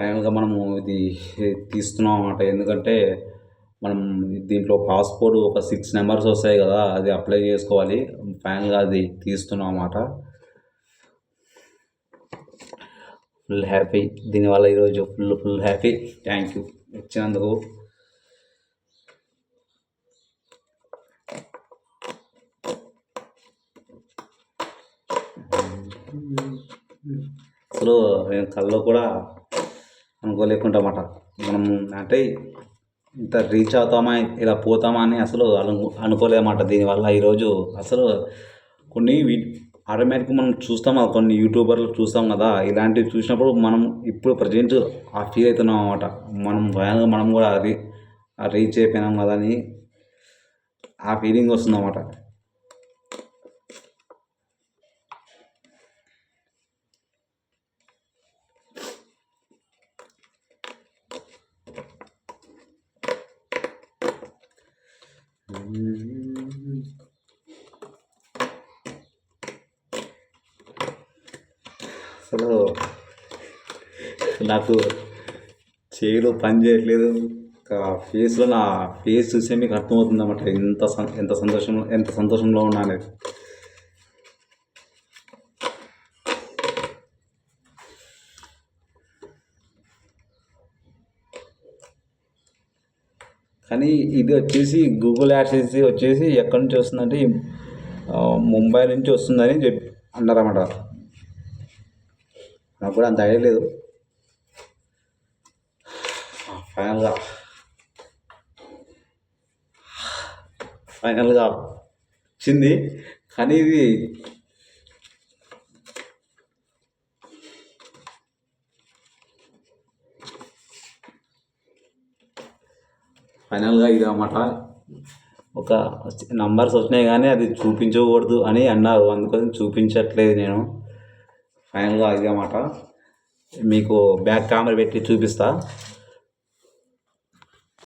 ఫైనల్గా మనము ఇది తీస్తున్నాం అన్నమాట. ఎందుకంటే మనం దీంట్లో పాస్పోర్ట్ ఒక సిక్స్ నెంబర్స్ వస్తాయి కదా అది అప్లై చేసుకోవాలి. ఫైనల్గా అది తీస్తున్నాం అన్నమాట. ఫుల్ హ్యాపీ దీనివల్ల ఈరోజు full full happy thank you ఇచ్చినందుకు. అసలు నేను కళ్ళు కూడా అనుకోలేకుంటామాట. మనం అంటే ఇంత రీచ్ అవుతామా ఇలా పోతామా అని అసలు అను అనుకోలేమాట. దీనివల్ల ఈరోజు అసలు కొన్ని ఆటోమేటిక్గా మనం చూస్తాం కదా కొన్ని యూట్యూబర్లు చూస్తాం కదా ఇలాంటివి చూసినప్పుడు మనం ఇప్పుడు ప్రజెంట్ ఆ ఫీల్ అవుతున్నాం అనమాట మనం భయంగా మనం కూడా అది రీచ్ అయిపోయినాం కదా అని ఆ ఫీలింగ్ వస్తుంది అసలు నాకు చేయిలో పని చేయట్లేదు. ఫేస్లో నా ఫేస్ చూసే మీకు అర్థమవుతుంది అన్నమాట ఎంత ఎంత సంతోషం ఎంత సంతోషంలో ఉన్నా కానీ ఇది వచ్చేసి గూగుల్ యాడ్స్ వచ్చేసి ఎక్కడి నుంచి వస్తుందంటే ముంబై నుంచి వస్తుందని చెప్పి అన్నారన్నమాట. నాకు కూడా అంత ఐడియా లేదు. ఫైనల్గా. ఫైనల్గా వచ్చింది. కానీ ఇది ఫైనల్గా ఇది అన్నమాట ఒక నంబర్స్ వచ్చినాయి కానీ అది చూపించకూడదు అని అన్నారు. అందుకోసం చూపించట్లేదు నేను. ఫైనల్గా ఇది అన్నమాట మీకు బ్యాక్ కెమెరా పెట్టి చూపిస్తా.